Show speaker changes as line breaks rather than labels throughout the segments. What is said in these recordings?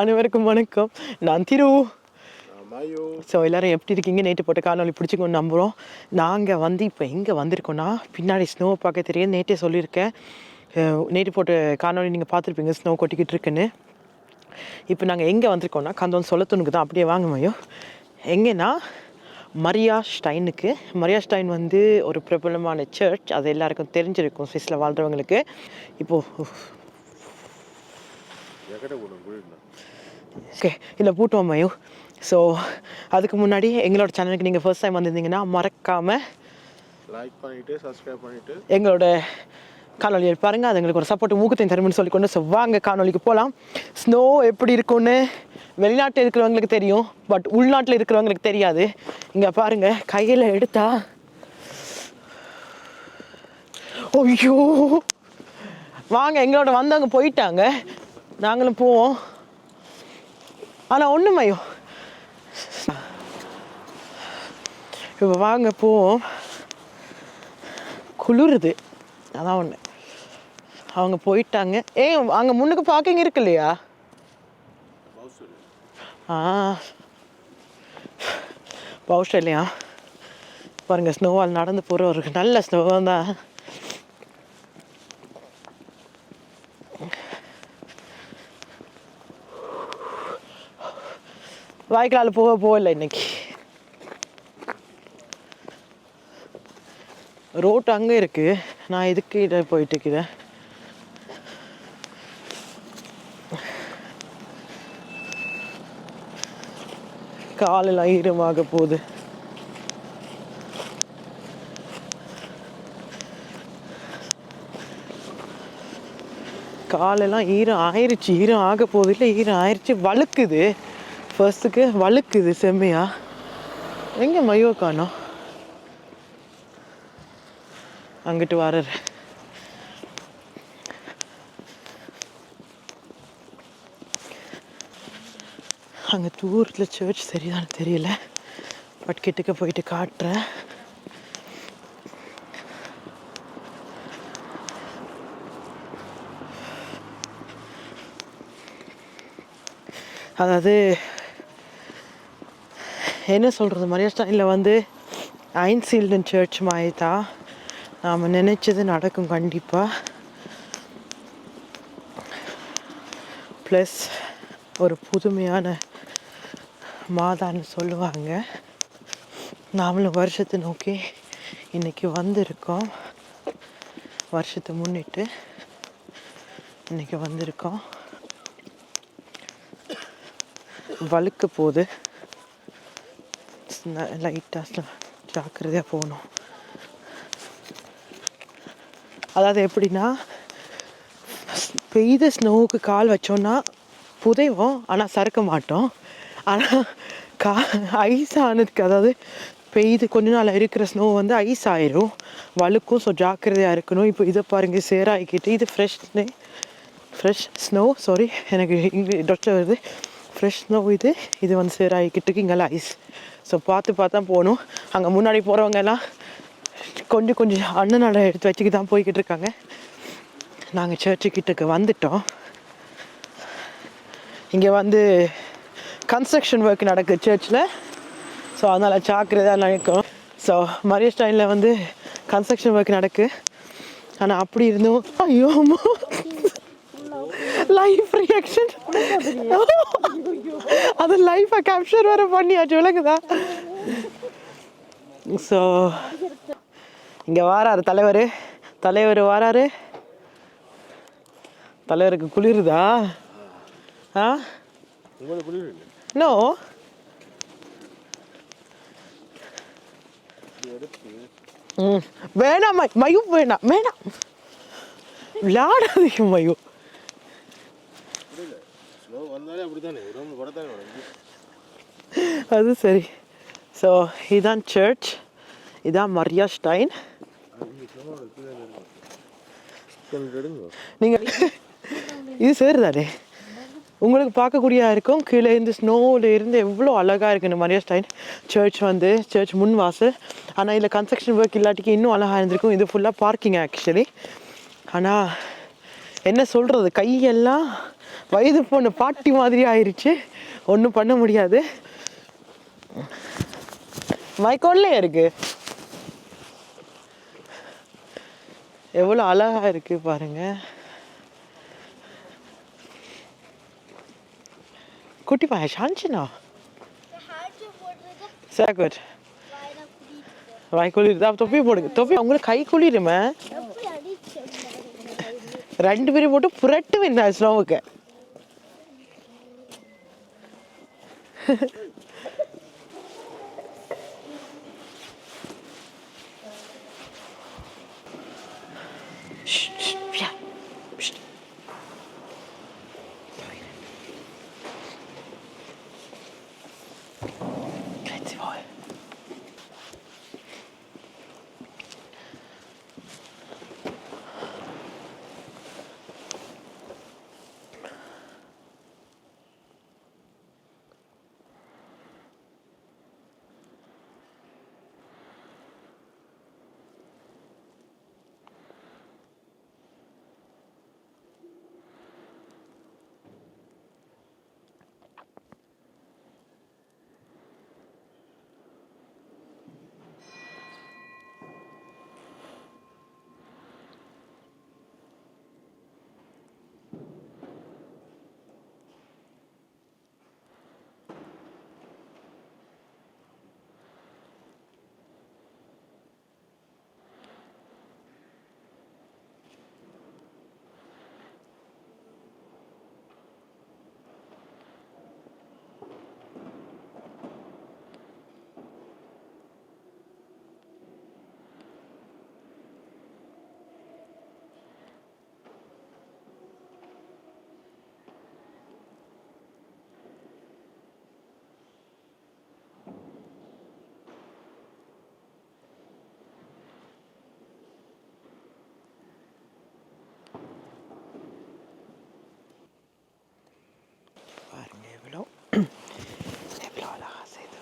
அனைவருக்கும் வணக்கம் நான் திரு ஸோ எல்லோரும் எப்படி இருக்கீங்க நேற்று போட்ட காணொலி பிடிச்சிக்கோன்னு நம்புகிறோம் நாங்கள் வந்து இப்போ எங்கே வந்திருக்கோன்னா பின்னாடி ஸ்னோ பார்க்க தெரியாது நேற்றே சொல்லியிருக்கேன் நேற்று போட்ட காணொலி நீங்கள் பார்த்துருப்பீங்க ஸ்னோ கொட்டிக்கிட்டு இருக்குன்னு இப்போ நாங்கள் எங்கே வந்திருக்கோம்னா கந்தோன் சொல்லத்துனுக்கு தான் அப்படியே வாங்க முடியும் எங்கேன்னா மரியா ஸ்டைனுக்கு மரியா ஸ்டைன் வந்து ஒரு பிரபலமான சர்ச் அது எல்லாருக்கும் தெரிஞ்சிருக்கும் சுவிஸில் வாழ்றவங்களுக்கு இப்போது ஓகே இல்லை பூட்டுவோம் மயோ ஸோ அதுக்கு முன்னாடி எங்களோட சேனலுக்கு நீங்கள் ஃபர்ஸ்ட் டைம் வந்திருந்தீங்கன்னா மறக்காமல்
லைக் பண்ணிவிட்டு சப்ஸ்கிரைப் பண்ணிவிட்டு
எங்களோட காணொலி பாருங்கள் அது எங்களுக்கு ஒரு சப்போர்ட் ஊக்கத்தையும் தரும்னு சொல்லிக்கொண்டு ஸோ வாங்க காணொலிக்கு போகலாம் ஸ்னோ எப்படி இருக்கும்னு வெளிநாட்டில் இருக்கிறவங்களுக்கு தெரியும் பட் உள்நாட்டில் இருக்கிறவங்களுக்கு தெரியாது இங்கே பாருங்கள் கையில் எடுத்தா ஐயோ வாங்க எங்களோட வந்தவங்க போயிட்டாங்க நாங்களும் போவோம் ஆனால் ஐயோ இப்போ வாங்க போவோம் குளிருது அதான் ஒன்று அவங்க போயிட்டாங்க ஏ அங்கே முன்னுக்கு பார்க்கிங் இருக்கு இல்லையா ஆ பவுஷ் இல்லையா பாருங்கள் ஸ்னோவால் நடந்து போகிற ஒரு நல்ல ஸ்னோவாக தான் வாய்க்கால் போக போகல இன்னைக்கு ரோட் அங்கே இருக்குது நான் இதுக்கு போயிட்டு இருக்கிறேன் காலெல்லாம் ஈரமாக போகுது காலெல்லாம் ஈரம் ஆயிடுச்சு ஈரம் ஆக போகுது இல்லை ஈரம் ஆயிடுச்சு வழுக்குது ஃபர்ஸ்ட்டுக்கு வழுக்குது செம்மையா எங்கே மயோ காணோம் அங்கிட்டு வரறேன் அங்கே தூரத்தில் சர்ச் சரிதான் தெரியல பட் கிட்டக்க போயிட்டு காட்டுறேன் அதாவது என்ன சொல்கிறது மரியாஸ்டானில் வந்து ஐன்சீல்டன் சர்ச் மாதிரி தான் நாம் நினச்சது நடக்கும் கண்டிப்பாக ப்ளஸ் ஒரு புதுமையான மாதான்னு சொல்லுவாங்க நாமளும் வருஷத்தை நோக்கி இன்றைக்கி வந்திருக்கோம் வருஷத்தை முன்னிட்டு இன்றைக்கி வந்திருக்கோம் வழுக்க போகுது லைட்டாக ஜாக்கிரதையாக போகணும் அதாவது எப்படின்னா பெய்த ஸ்னோவுக்கு கால் வச்சோன்னா புதைவோம் ஆனால் சறுக்க மாட்டோம் ஆனால் கா ஐஸ் ஆனதுக்கு அதாவது பெய்து கொஞ்ச நாள் இருக்கிற ஸ்னோ வந்து ஐஸ் ஆயிரும் வழுக்கும் ஸோ ஜாக்கிரதையாக இருக்கணும் இப்போ இதை பாருங்கள் சேராகிக்கிட்டு இது ஃப்ரெஷ் ஸ்னே ஃப்ரெஷ் ஸ்னோ சாரி எனக்கு இங்கே டொட்டில் வருது ஃப்ரெஷ் ஸ்னோ இது இது வந்து சேராகிக்கிட்டு இங்கெல்லாம் ஐஸ் ஸோ பார்த்து பார்த்தா போகணும் அங்கே முன்னாடி போகிறவங்க எல்லாம் கொஞ்சம் கொஞ்சம் அண்ணனோட எடுத்து வச்சுக்கி தான் போய்கிட்டு இருக்காங்க நாங்கள் சர்ச்சுக்கிட்டக்கு வந்துட்டோம் இங்கே வந்து கன்ஸ்ட்ரக்ஷன் ஒர்க் நடக்குது சர்ச்சில் ஸோ அதனால் ஜாக்கிரதாக நினைக்கும் ஸோ மரிய ஸ்டைலில் வந்து கன்ஸ்ட்ரக்ஷன் ஒர்க் நடக்கு ஆனால் அப்படி இருந்தும் ஐயோ லைஃப் ரியாக்ஷன் அது லைஃப்பை கேப்சர் வேறு பண்ணியாச்சு விளக்குதா ஸோ இங்கே வாராரு தலைவர் தலைவர் வாராரு தலைவருக்கு குளிருதா Huh? You want to put it in? No. வேணாம் மயூ வேணாம் வேணாம் விளையாடாதீங்க மயூ அது சரி ஸோ இதான் சர்ச் இதான் மரியா ஸ்டைன் நீங்கள் இது சேருதானே உங்களுக்கு பார்க்கக்கூடிய இருக்கும் கீழே இருந்து இருந்து எவ்வளோ அழகாக இருக்குது இந்த மரியா ஸ்டைன் சர்ச் வந்து சர்ச் முன் வாசல் ஆனால் இதில் கன்ஸ்ட்ரக்ஷன் ஒர்க் இல்லாட்டிக்கு இன்னும் அழகாக இருந்திருக்கும் இது ஃபுல்லாக பார்க்கிங் ஆக்சுவலி ஆனால் என்ன சொல்கிறது கையெல்லாம் வயது போன பாட்டி மாதிரி ஆயிடுச்சு ஒன்றும் பண்ண முடியாது மைக்கோல்லே இருக்குது எவ்வளோ அழகாக இருக்குது பாருங்கள் Guck mal, hast Handchen an. Sehr gut. வாய் குளிர் தொப்பி போடுங்க தொப்பி உங்களுக்கு கை குளிருமே ரெண்டு பேரும் போட்டு புரட்டு வேணும் ஸ்னோவுக்கு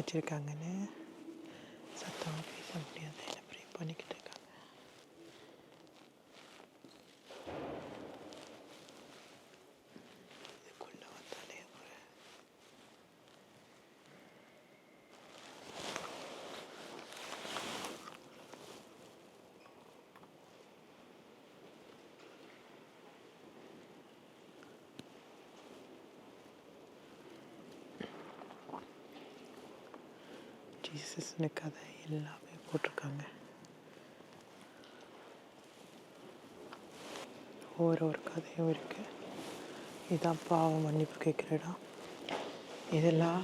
வச்சுருக்காங்கன்னு சத்தம் பேச முடியாது என்ன ப்ரே பண்ணிக்கிட்டு ஜீசஸ்னு கதை எல்லாமே போட்டிருக்காங்க ஒரு ஒரு கதையும் இருக்குது இதுதான் பாவம் மன்னிப்பு கேட்குற இடம் இதெல்லாம்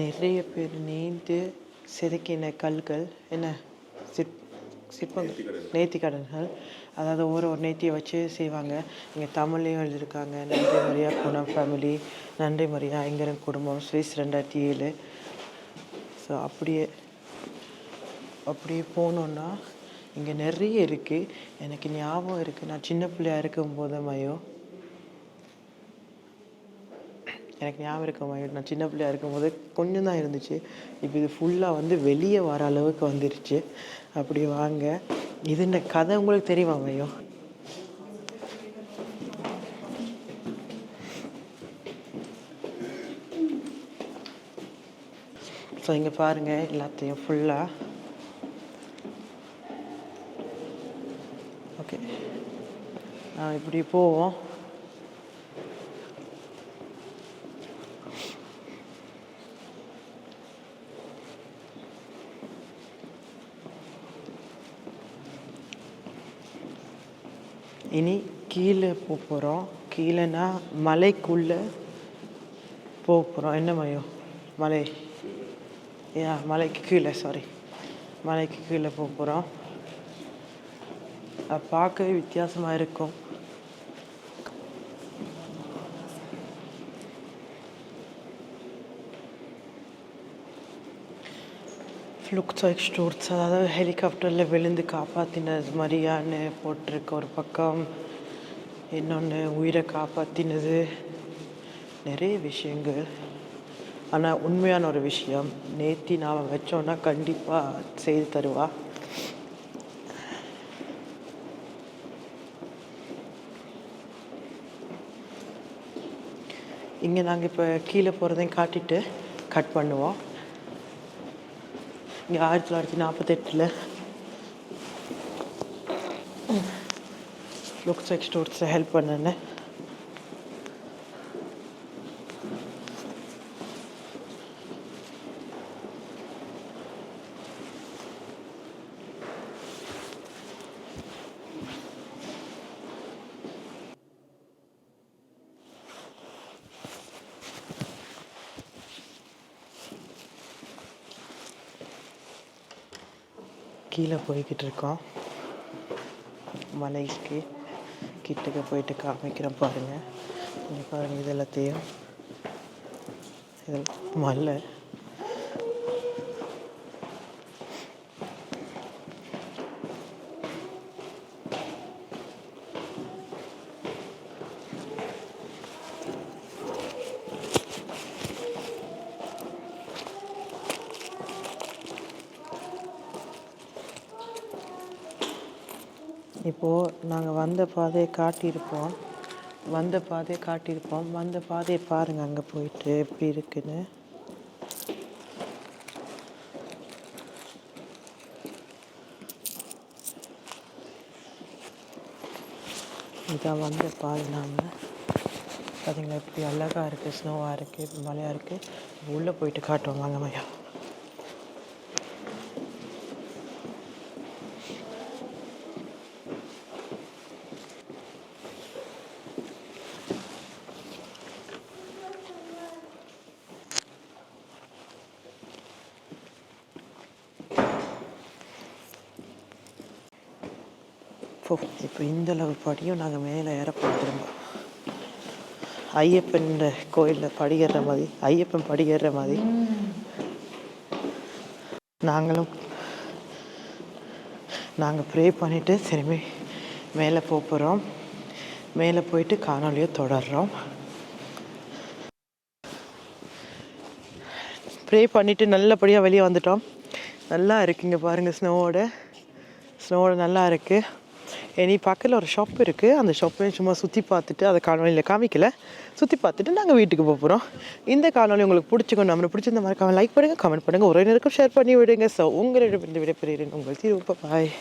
நிறைய பேர் நீந்து செதுக்கின கல்கள் என்ன சிற் சிற்பங்கள் நேர்த்தி கடன்கள் அதாவது ஒரு ஒரு நேர்த்தியை வச்சு செய்வாங்க இங்கே தமிழையும் எழுதியிருக்காங்க நன்றி மரியா குணம் ஃபேமிலி நன்றி மரியா ஐங்கரன் குடும்பம் ஸ்விஸ் ரெண்டாயிரத்தி ஏழு ஸோ அப்படியே அப்படியே போனோன்னா இங்கே நிறைய இருக்குது எனக்கு ஞாபகம் இருக்குது நான் சின்ன பிள்ளையாக இருக்கும் போது மயோ எனக்கு ஞாபகம் இருக்க மாதிரி நான் சின்ன பிள்ளையாக இருக்கும்போது கொஞ்சம் தான் இருந்துச்சு இப்போ இது ஃபுல்லாக வந்து வெளியே வர அளவுக்கு வந்துருச்சு அப்படி வாங்க இது இந்த கதை உங்களுக்கு தெரியுமா மையம் ஸோ இங்கே பாருங்கள் எல்லாத்தையும் ஃபுல்லாக ஓகே இப்படி போவோம் இனி கீழே போக போகிறோம் கீழேனா மலைக்குள்ளே போக போகிறோம் என்ன மயம் மலை யா மலைக்கு கீழே சாரி மலைக்கு கீழே போக போகிறோம் அது பார்க்கவே வித்தியாசமாக இருக்கும் ஃப்ளூக்ஸாக் ஸ்டோர்ஸ் அதாவது ஹெலிகாப்டரில் விழுந்து காப்பாற்றினது மரியான்னு போட்டிருக்கு ஒரு பக்கம் இன்னொன்று உயிரை காப்பாற்றினது நிறைய விஷயங்கள் ஆனால் உண்மையான ஒரு விஷயம் நேத்தி நாம் வச்சோன்னா கண்டிப்பாக செய்து தருவா இங்கே நாங்கள் இப்போ கீழே போகிறதையும் காட்டிட்டு கட் பண்ணுவோம் இங்கே ஆயிரத்தி தொள்ளாயிரத்தி நாற்பத்தெட்டில் லுக் செக் ஹெல்ப் பண்ணினேன் கீழே போய்கிட்டு இருக்கோம் மலைக்கு கிட்டக்க போயிட்டு காமிக்கிறோம் பாருங்கள் இங்கே பாருங்கள் இது எல்லாத்தையும் இது மலை இப்போது நாங்கள் வந்த பாதையை காட்டியிருப்போம் வந்த பாதையை காட்டியிருப்போம் வந்த பாதையை பாருங்கள் அங்கே போயிட்டு எப்படி இருக்குன்னு இதான் வந்த பாதை நாங்கள் பார்த்தீங்களா இப்படி அழகாக இருக்குது ஸ்னோவாக இருக்குது மழையாக இருக்குது உள்ளே போயிட்டு காட்டுவோம் வாங்க மையா இப்போ இப்போ இந்தளவு படியும் நாங்கள் மேலே ஏறப்போம் ஐயப்பன் கோயிலில் படிகிற மாதிரி ஐயப்பன் படிகிற மாதிரி நாங்களும் நாங்கள் ப்ரே பண்ணிவிட்டு சரிமே மேலே போகிறோம் மேலே போயிட்டு காணொலியை தொடர்றோம் ப்ரே பண்ணிவிட்டு நல்லபடியாக வெளியே வந்துட்டோம் நல்லா இருக்குங்க பாருங்கள் ஸ்னோவோட ஸ்னோவோட நல்லா இருக்குது இனி பக்கத்தில் ஒரு ஷாப் இருக்குது அந்த ஷாப்பையும் சும்மா சுற்றி பார்த்துட்டு அதை காலனியில் காமிக்கல சுற்றி பார்த்துட்டு நாங்கள் வீட்டுக்கு போக போகிறோம் இந்த காலனி உங்களுக்கு பிடிச்சிக்கணும் நம்ம பிடிச்சிருந்த மாதிரி லைக் பண்ணுங்கள் கமெண்ட் பண்ணுங்கள் ஒரே நேரம் ஷேர் பண்ணி விடுங்க ஸோ உங்களிடம் இருந்து விடைபெறுகிறேன் உங்கள் தீர்வு பாய்